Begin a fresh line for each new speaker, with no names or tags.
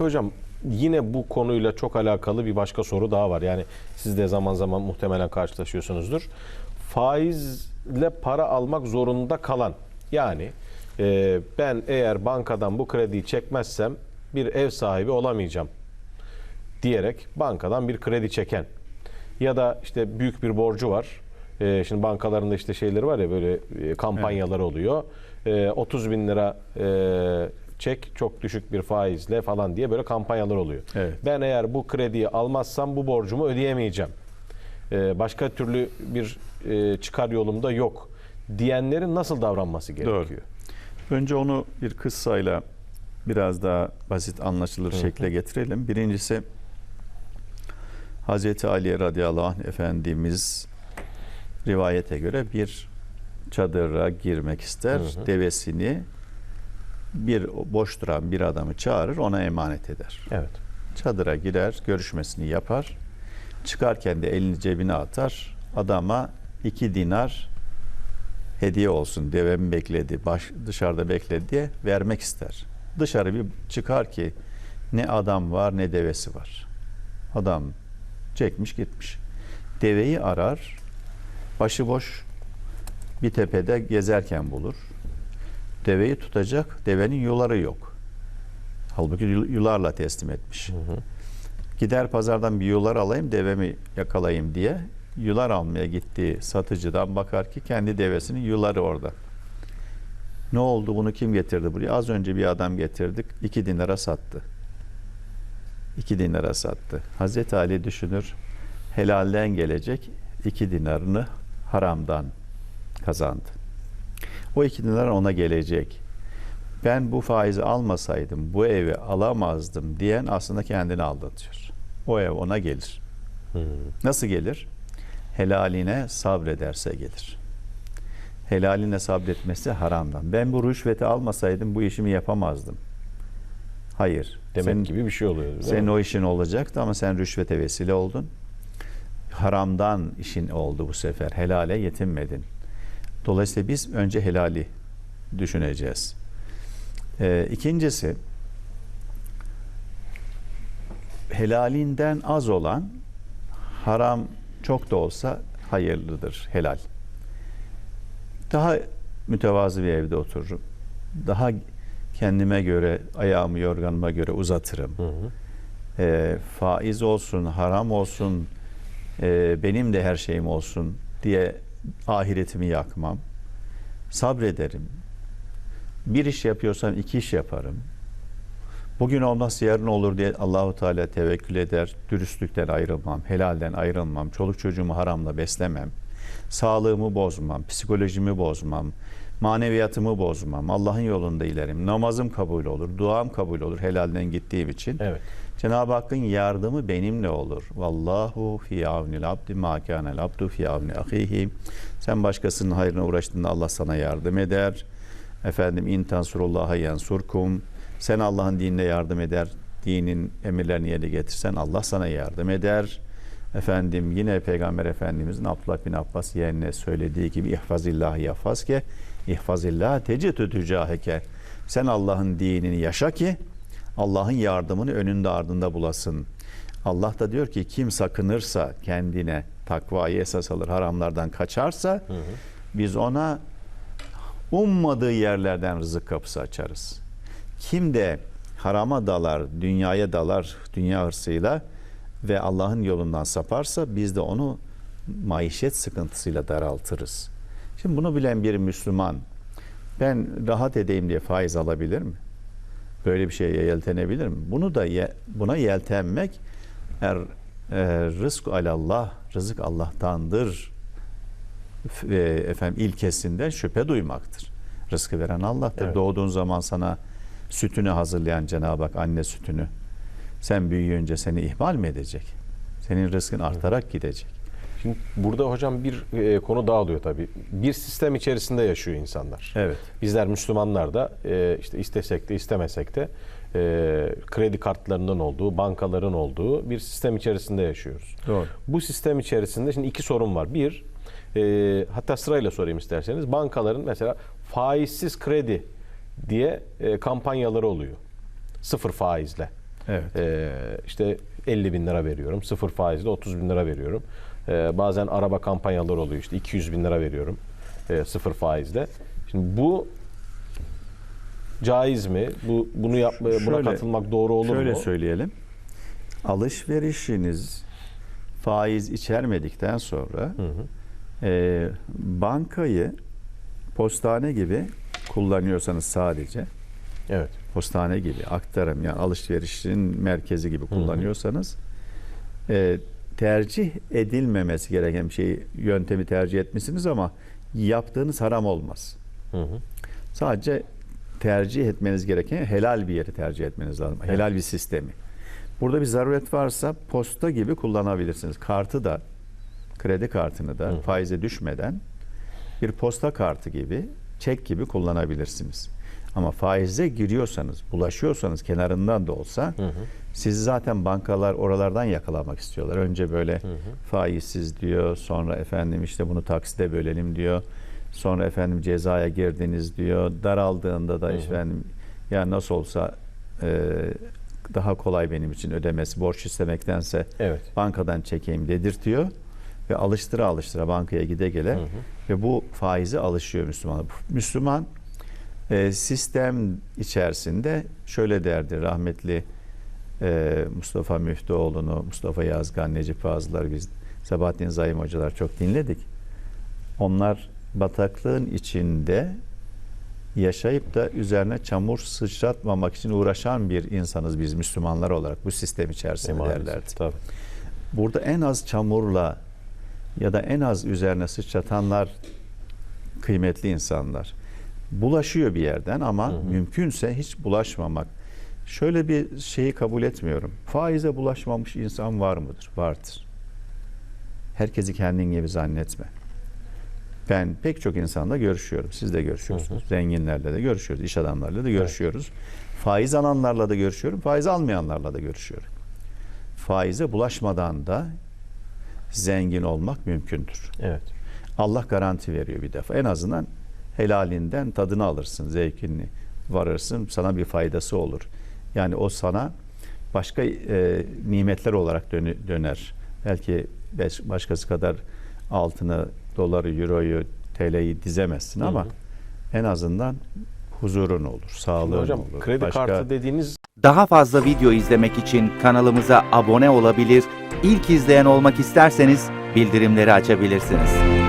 Peki hocam yine bu konuyla çok alakalı bir başka soru daha var. Yani siz de zaman zaman muhtemelen karşılaşıyorsunuzdur. Faizle para almak zorunda kalan yani e, ben eğer bankadan bu krediyi çekmezsem bir ev sahibi olamayacağım diyerek bankadan bir kredi çeken ya da işte büyük bir borcu var. E, şimdi bankalarında işte şeyleri var ya böyle e, kampanyaları oluyor. E, 30 bin lira e, çek çok düşük bir faizle falan diye böyle kampanyalar oluyor.
Evet.
Ben eğer bu krediyi almazsam bu borcumu ödeyemeyeceğim. E, başka türlü bir e, çıkar yolum da yok diyenlerin nasıl davranması gerekiyor?
Önce onu bir kıssayla biraz daha basit anlaşılır şekle getirelim. Birincisi Hazreti Ali radıyallahu anh Efendimiz rivayete göre bir çadıra girmek ister.
Hı hı.
Devesini bir boş duran bir adamı çağırır ona emanet eder.
Evet.
Çadıra girer, görüşmesini yapar. Çıkarken de elini cebine atar. Adama iki dinar hediye olsun devemi bekledi, baş, dışarıda bekledi diye vermek ister. Dışarı bir çıkar ki ne adam var ne devesi var. Adam çekmiş gitmiş. Deveyi arar, başıboş bir tepede gezerken bulur. Deveyi tutacak, devenin yuları yok. Halbuki yul- yularla teslim etmiş. Gider pazardan bir yular alayım, devemi yakalayayım diye yular almaya gittiği satıcıdan bakar ki kendi devesinin yuları orada. Ne oldu bunu kim getirdi buraya? Az önce bir adam getirdik. iki dinara sattı. İki dinara sattı. Hazreti Ali düşünür. Helalden gelecek iki dinarını haramdan kazandı. O iki dinar ona gelecek. Ben bu faizi almasaydım bu evi alamazdım diyen aslında kendini aldatıyor. O ev ona gelir. Nasıl gelir? Helaline sabrederse gelir. Helaline sabretmesi haramdan. Ben bu rüşveti almasaydım bu işimi yapamazdım. Hayır.
Demek
Senin-
gibi bir şey oluyor.
senin
mi?
o işin olacaktı ama sen rüşvete vesile oldun. Haramdan işin oldu bu sefer. Helale yetinmedin. Dolayısıyla biz önce helali düşüneceğiz. Ee, ikincisi helalinden az olan haram çok da olsa hayırlıdır helal. Daha mütevazı bir evde otururum. Daha kendime göre ayağımı yorganıma göre uzatırım.
Hı hı.
Ee, faiz olsun, haram olsun, e, benim de her şeyim olsun diye ahiretimi yakmam. Sabrederim. Bir iş yapıyorsam iki iş yaparım. Bugün olmazsa yarın olur diye Allahu Teala tevekkül eder. Dürüstlükten ayrılmam, helalden ayrılmam, çoluk çocuğumu haramla beslemem. Sağlığımı bozmam, psikolojimi bozmam, maneviyatımı bozmam. Allah'ın yolunda ilerim. Namazım kabul olur, duam kabul olur helalden gittiğim için.
Evet.
Cenab-ı Hakk'ın yardımı benimle olur. Vallahu fi avnil abdi ma kanel abdu fi avni ahihi. Sen başkasının hayrına uğraştığında Allah sana yardım eder. Efendim in tansurullaha yansurkum. Sen Allah'ın dinine yardım eder. Dinin emirlerini yerine getirsen Allah sana yardım eder. Efendim yine Peygamber Efendimizin Abdullah bin Abbas yeğenine söylediği gibi ihfazillah yahfazke ihfazillah tecidü tücaheke. Sen Allah'ın dinini yaşa ki Allah'ın yardımını önünde ardında bulasın. Allah da diyor ki kim sakınırsa kendine takvayı esas alır, haramlardan kaçarsa biz ona ummadığı yerlerden rızık kapısı açarız. Kim de harama dalar, dünyaya dalar, dünya hırsıyla ve Allah'ın yolundan saparsa biz de onu maişet sıkıntısıyla daraltırız. Şimdi bunu bilen bir Müslüman ben rahat edeyim diye faiz alabilir mi? Böyle bir şeye yeltenebilir mi? Bunu da ye- buna yeltenmek er, e, rızk alallah, rızık Allah'tandır e, efendim ilkesinden şüphe duymaktır. Rızkı veren Allah'tır.
Evet.
Doğduğun zaman sana sütünü hazırlayan Cenab-ı Hak anne sütünü sen büyüyünce seni ihmal mi edecek? Senin rızkın artarak gidecek.
Şimdi burada hocam bir e, konu daha oluyor tabii. Bir sistem içerisinde yaşıyor insanlar.
Evet.
Bizler Müslümanlar da e, işte istesek de istemesek de e, kredi kartlarının olduğu, bankaların olduğu bir sistem içerisinde yaşıyoruz.
Doğru.
Bu sistem içerisinde şimdi iki sorun var. Bir, e, hatta sırayla sorayım isterseniz. Bankaların mesela faizsiz kredi diye e, kampanyaları oluyor. Sıfır faizle.
Evet.
Ee, işte 50 bin lira veriyorum. Sıfır faizle 30 bin lira veriyorum. Ee, bazen araba kampanyaları oluyor işte 200 bin lira veriyorum. Ee, sıfır faizle. Şimdi bu caiz mi? Bu bunu yapmaya buna
Şöyle-
katılmak doğru olur
Şöyle
mu?
söyleyelim. Alışverişiniz faiz içermedikten sonra
Hı hı.
e, bankayı postane gibi kullanıyorsanız sadece
Evet.
Postane gibi aktarım yani alışverişin merkezi gibi kullanıyorsanız e, tercih edilmemesi gereken bir şeyi yöntemi tercih etmişsiniz ama yaptığınız haram olmaz.
Hı hı.
Sadece tercih etmeniz gereken helal bir yeri tercih etmeniz lazım. Helal bir sistemi. Burada bir zaruret varsa posta gibi kullanabilirsiniz. Kartı da kredi kartını da
hı.
faize düşmeden bir posta kartı gibi çek gibi kullanabilirsiniz. Ama faize giriyorsanız, bulaşıyorsanız kenarından da olsa
Hı hı.
sizi zaten bankalar oralardan yakalamak istiyorlar. Önce böyle
Hı hı.
faizsiz diyor. Sonra efendim işte bunu taksite bölelim diyor. Sonra efendim cezaya girdiniz diyor. Daraldığında da
Hı hı.
efendim ya nasıl olsa e, daha kolay benim için ödemesi borç istemektense
Evet.
bankadan çekeyim dedirtiyor ve alıştıra alıştıra bankaya gide gele
Hı hı.
ve bu faize alışıyor Müslüman. Müslüman e, sistem içerisinde şöyle derdi rahmetli e, Mustafa Müftüoğlu'nu, Mustafa Yazgan, Necip Fazıl'lar biz Sabahattin Zaim hocalar çok dinledik. Onlar bataklığın içinde yaşayıp da üzerine çamur sıçratmamak için uğraşan bir insanız biz Müslümanlar olarak bu sistem içerisinde
Maalesef,
derlerdi.
Tabii.
Burada en az çamurla ya da en az üzerine sıçratanlar kıymetli insanlar. Bulaşıyor bir yerden ama
Hı hı.
mümkünse hiç bulaşmamak. Şöyle bir şeyi kabul etmiyorum. Faize bulaşmamış insan var mıdır? Vardır. Herkesi kendin gibi zannetme. Ben pek çok insanla görüşüyorum. Siz de görüşüyorsunuz. Zenginlerle de görüşüyoruz. iş adamlarıyla da görüşüyoruz. Faiz alanlarla da görüşüyorum. Faiz almayanlarla da görüşüyorum. Faize bulaşmadan da zengin olmak mümkündür.
Evet.
Allah garanti veriyor bir defa. En azından helalinden tadını alırsın, zevkini varırsın, sana bir faydası olur. Yani o sana başka e, nimetler olarak dönü- döner. Belki beş- başkası kadar altını, doları, euroyu, TL'yi dizemezsin
Hı
ama
hı.
en azından huzurun olur,
Şimdi
sağlığın
hocam
olur.
kredi
Başka-
kartı dediğiniz
Daha fazla video izlemek için kanalımıza abone olabilir, ilk izleyen olmak isterseniz bildirimleri açabilirsiniz.